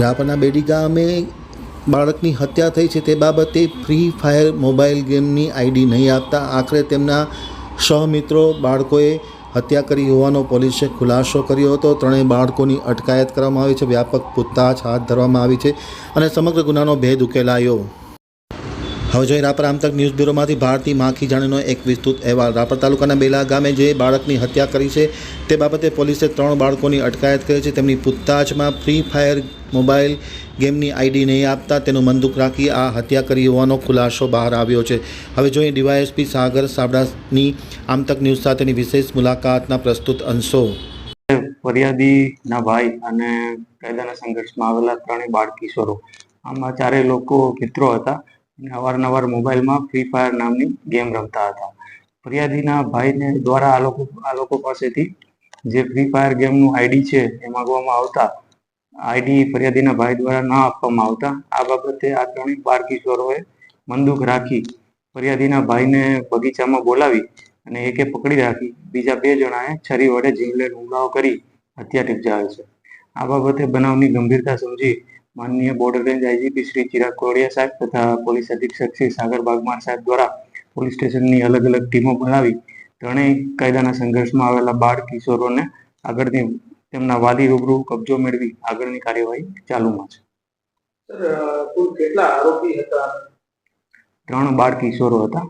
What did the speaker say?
રાપરના બેડી ગામે બાળકની હત્યા થઈ છે. તે બાબતે ફ્રી ફાયર મોબાઈલ ગેમની આઈડી નહીં આપતા આખરે તેમના સહમિત્રો બાળકોએ હત્યા કરી હોવાનો પોલીસે ખુલાસો કર્યો હતો. ત્રણેય બાળકોની અટકાયત કરવામાં આવી છે. વ્યાપક પૂછતાછ હાથ ધરવામાં આવી છે અને સમગ્ર ગુનાનો ભેદ ઉકેલાયો. હવે જોઈએ રાપર આમતક ન્યૂઝ બ્યુરોમાંથી ભારતી માખી જાણીનો એક વિસ્તૃત અહેવાલ. રાપર તાલુકાના બેલા ગામે જે બાળકની હત્યા કરી છે, તે બાબતે પોલીસે ત્રણ બાળકોની અટકાયત કરી છે. તેમની પૂછતાછમાં ફ્રી ફાયર મોબાઈલ ગેમની આઈડી નહીં આપતા તેનું મંદુક રાખી આ હત્યા કરી હોવાનો ખુલાસો બહાર આવ્યો છે. હવે જોઈએ ડીવાયએસપી સાગર સાબડાની આમતક ન્યૂઝ સાથેની વિશેષ મુલાકાતના પ્રસ્તુત અંશો. ફરિયાદીના ભાઈ અને કાયદાના સંઘર્ષમાં આવેલા ત્રણેય બાળ કિશોરો આમાં ચારેય લોકો મિત્રો હતા. અવારનવાર મોબાઈલમાં ફ્રી ફાયર નામની ગેમ રમતા હતા. ફરિયાદીના ભાઈને દ્વારા આ લોકો આ લોકો પાસેથી જે ફ્રી ફાયર ગેમનું આઈડી છે એ માંગવામાં આવતા આઈડી ફરિયાદીના ભાઈ દ્વારા ન આપવામાં આવતા, આ બાબતે આ ત્રણેય બાર કિશોરોએ બંદૂક રાખી ફરિયાદીના ભાઈને બગીચામાં બોલાવી અને એકે પકડી રાખી. બીજા બે જણાએ છરી વડે જીવલેણ હુમલાઓ કરી હત્યા નિપજાવે છે. આ બાબતે બનાવની ગંભીરતા સમજી માનનીય border range IGP Shri Chirag Kodiya સાહેબ તથા પોલીસ અધિક્ષક શ્રી સાગર બાગમાર સાહેબ દ્વારા પોલીસ સ્ટેશનની અલગ અલગ ટીમો બનાવી ત્રણેય કાયદાના સંઘર્ષમાં આવેલા બાળ કિશોરોને આગળની તેમના વાલી રૂબરૂ કબજો મેળવી આગળની કાર્યવાહી ચાલુમાં છે. સર કુલ કેટલા આરોપી હતા? ત્રણ બાળ કિશોરો હતા.